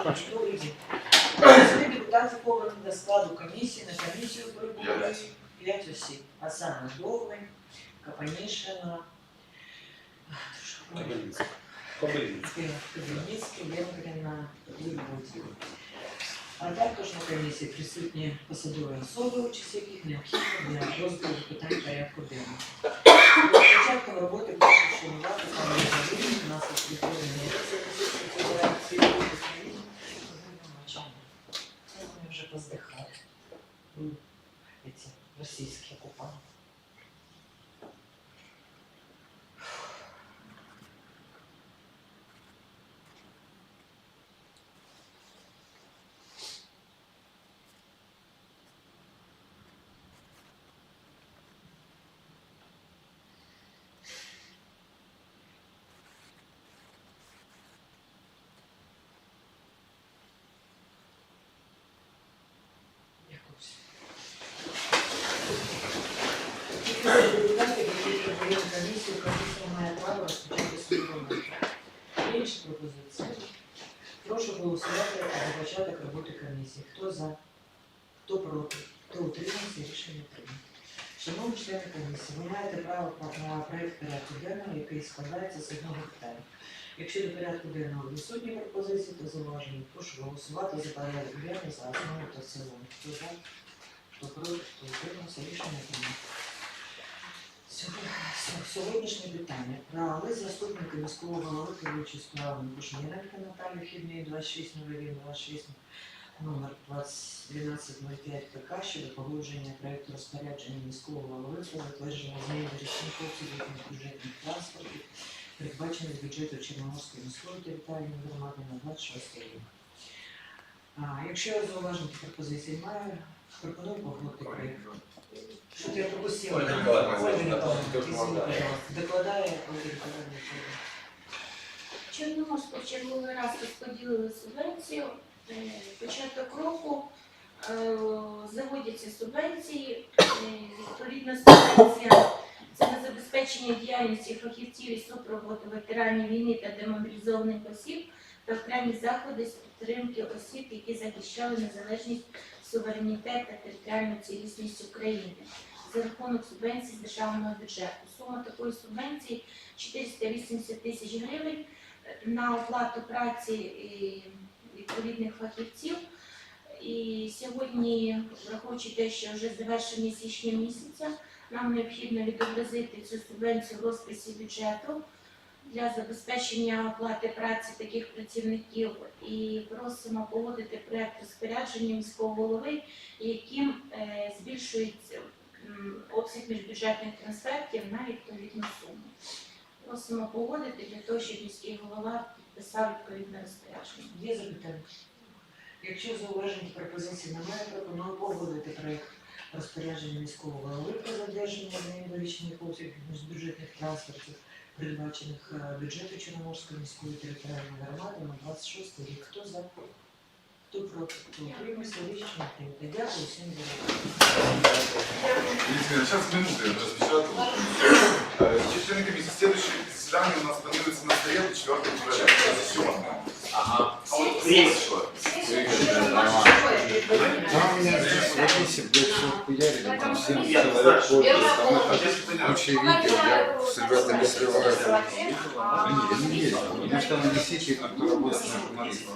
Добрий день. Сьогодні депутатів обрані до складу комісії. На комісію прибули П'ять. п'ять осіб. А саме Довгань, Капанішина, Кобилинська. Кобилинська. Кабінницький, Венгрина, Либудь. А також на комісії присутні посадові особи, участь яких необхідна для розгляду питань порядку голосувати за початок роботи комісії. Хто за? Хто проти? Хто утримався? Рішення прийнято. Шановні члени комісії, ви маєте право на проєкт порядку денного, який складається з одного питання. Якщо до порядку денного відсутні пропозиції, то зауваження, прошу голосувати за порядок денний за основу та цілому. Хто за? Хто проти, хто утримався, рішення прийнято. Сьогодні- Сьогоднішнє питання про лист заступника міського голови керуючої справами Бушніренка Наталії Хідної 2601 26 номер 1205 ПК щодо погодження проєкту розпорядження міського голови про затвердження змін річних обсягів бюджетних транспортів, передбачених бюджету Чорноморської міської територіальної громади на 26 рік. А, якщо зауважень та пропозицій немає, пропоную погодити проєкт. Що я пропустила? Ольга можно. пожалуйста. Докладає Ольга Николаевна. Чорноморську в черговий раз розподілили субвенцію. Е, Початок року е, заводяться субвенції. Е, Відповідна субвенція це на забезпечення діяльності фахівців і супроводу ветеранів війни та демобілізованих осіб та окремі заходи з підтримки осіб, які захищали незалежність, суверенітет та територіальну цілісність України за рахунок субвенцій з державного бюджету. Сума такої субвенції 480 тисяч гривень на оплату праці відповідних фахівців. І сьогодні, враховуючи те, що вже завершення січня місяця, нам необхідно відобразити цю субвенцію в розписі бюджету для забезпечення оплати праці таких працівників і просимо погодити проект розпорядження міського голови, яким е, збільшується обсяг міжбюджетних трансфертів на відповідну суму. Просимо погодити для того, щоб міський голова підписав відповідне розпорядження. Є запитання? Якщо зауважень та пропозицій немає, пропоную погодити проєкт розпорядження міського голови про задержання неіндорічних обсягів міжбюджетних транспортів, передбачених е, бюджету Чорноморської міської територіальної громади на 26 рік. Хто за? Хто проти? Хто утримався? Рішення прийнято. Дякую всім за роботу. Единственное, сейчас минуты я распечатал. Э, Члены комиссии, следующее заседание у нас планируется на среду 4 февраля. Засённое. Ага. А вот Я человек там это, куча видео, я с ребятами. Блин, я не верю, потому что она действительно, кто работает на журналистов.